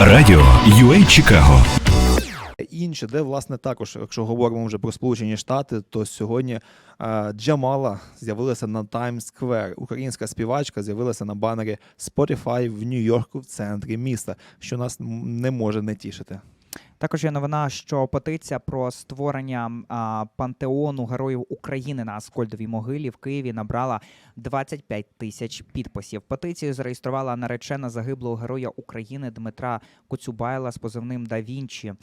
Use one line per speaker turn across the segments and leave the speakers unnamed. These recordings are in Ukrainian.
Радіо UA Чикаго.
Інше, де власне також, якщо говоримо вже про Сполучені Штати, то сьогодні е, Джамала з'явилася на Times Square. Українська співачка з'явилася на банері Spotify в Нью-Йорку в центрі міста, що нас не може не тішити.
Також є новина, що петиція про створення а, пантеону героїв України на Аскольдовій могилі в Києві набрала 25 тисяч підписів. Петицію зареєструвала наречена загиблого героя України Дмитра Коцюбайла з позивним Да Вінчі,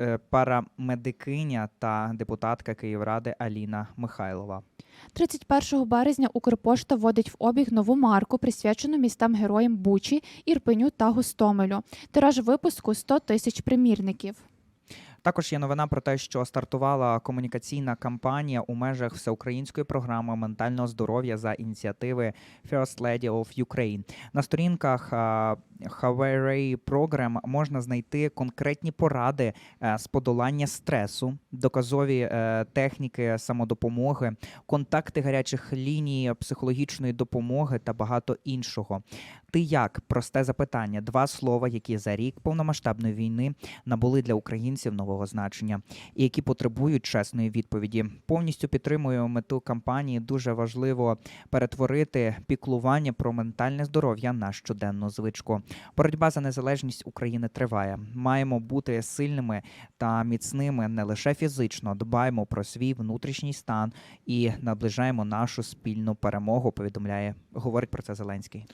е, парамедикиня та депутатка Київради Аліна Михайлова.
31 березня Укрпошта вводить в обіг нову марку, присвячену містам героям Бучі, Ірпеню та Гостомелю. Тираж випуску 100 тисяч примірників.
Також є новина про те, що стартувала комунікаційна кампанія у межах всеукраїнської програми ментального здоров'я за ініціативи First Lady of Ukraine. На сторінках а, Hawaii Program можна знайти конкретні поради е, з подолання стресу, доказові е, техніки самодопомоги, контакти гарячих ліній психологічної допомоги та багато іншого. Ти як просте запитання, два слова, які за рік повномасштабної війни набули для українців нового значення і які потребують чесної відповіді. Повністю підтримую мету кампанії. Дуже важливо перетворити піклування про ментальне здоров'я на щоденну звичку. Боротьба за незалежність України триває. Маємо бути сильними та міцними не лише фізично, дбаємо про свій внутрішній стан і наближаємо нашу спільну перемогу. Повідомляє, говорить про це Зеленський.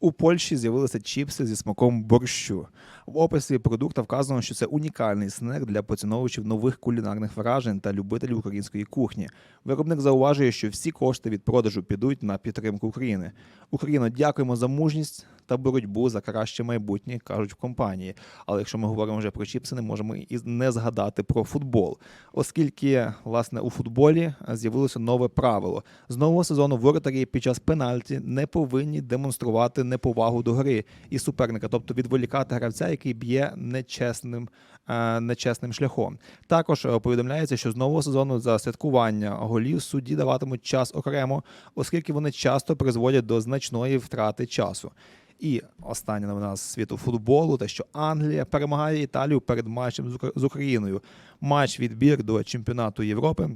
У Польщі з'явилися чіпси зі смаком борщу. В описі продукта вказано, що це унікальний снек для поціновувачів нових кулінарних вражень та любителів української кухні. Виробник зауважує, що всі кошти від продажу підуть на підтримку України. Україно, дякуємо за мужність та боротьбу за краще майбутнє, кажуть в компанії. Але якщо ми говоримо вже про чіпси, не можемо і не згадати про футбол, оскільки власне у футболі з'явилося нове правило. З нового сезону воротарі під час пенальті не повинні демонструвати неповагу до гри і суперника, тобто відволікати гравця, який б'є нечесним, е, нечесним шляхом. Також е, повідомляється, що з нового сезону за святкування голів судді даватимуть час окремо, оскільки вони часто призводять до значної втрати часу. І остання новина з світу футболу, те, що Англія перемагає Італію перед матчем з Україною. Матч відбір до чемпіонату Європи.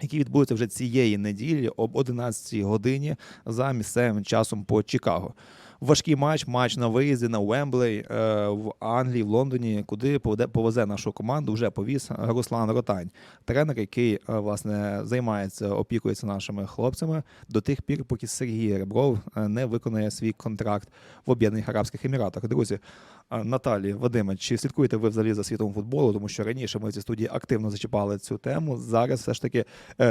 Який відбудеться вже цієї неділі об 11 годині за місцевим часом по Чикаго. Важкий матч, матч на виїзді на Уемблей е, в Англії, в Лондоні, куди поведе повезе нашу команду. Вже повіз Руслан Ротань, тренер, який е, власне займається, опікується нашими хлопцями до тих пір, поки Сергій Ребров е, не виконає свій контракт в Об'єднаних Арабських Еміратах. Друзі, Наталі, Вадиме, чи слідкуєте ви взагалі за світом футболу? Тому що раніше ми в цій студії активно зачіпали цю тему. Зараз все ж таки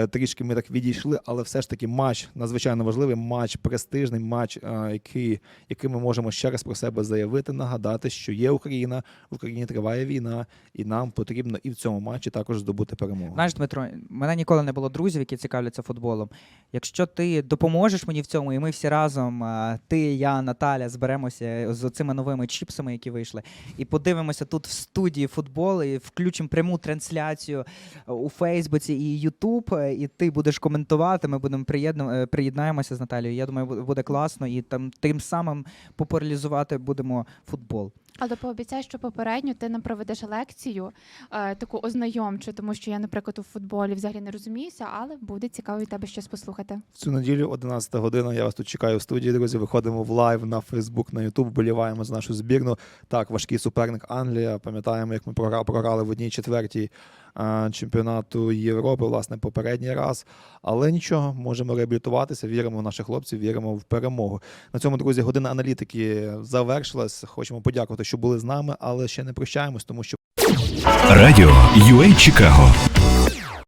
трішки ми так відійшли, але все ж таки матч надзвичайно важливий, матч престижний, матч, який, який ми можемо ще раз про себе заявити, нагадати, що є Україна, в Україні триває війна, і нам потрібно і в цьому матчі також здобути перемогу.
Знаєш, Дмитро, мене ніколи не було друзів, які цікавляться футболом. Якщо ти допоможеш мені в цьому, і ми всі разом, ти, я, Наталя, зберемося з цими новими чіпсами, які вийшли, і подивимося тут в студії футбол, і включимо пряму трансляцію у Фейсбуці і Ютуб, е, і ти будеш коментувати. Ми будемо е, приєднаємося з Наталією. Я думаю, буде класно, і там тим самим популяризувати будемо футбол.
Але пообіцяй, що попередньо ти нам проведеш лекцію е, таку ознайомчу, тому що я, наприклад, у футболі взагалі не розуміюся, але буде цікаво від тебе щось послухати.
В цю неділю, 11 година. Я вас тут чекаю в студії. Друзі. Виходимо в лайв на Фейсбук, на Ютуб, боліваємо за нашу збірну. Так, важкий суперник Англія. Пам'ятаємо, як ми програ- програли в одній четвертій чемпіонату Європи, власне, попередній раз. Але нічого, можемо реабілітуватися. Віримо в наших хлопців, віримо в перемогу. На цьому, друзі, година аналітики завершилась. Хочемо подякувати, що були з нами, але ще не прощаємось, тому що
Радіо UA Чикаго.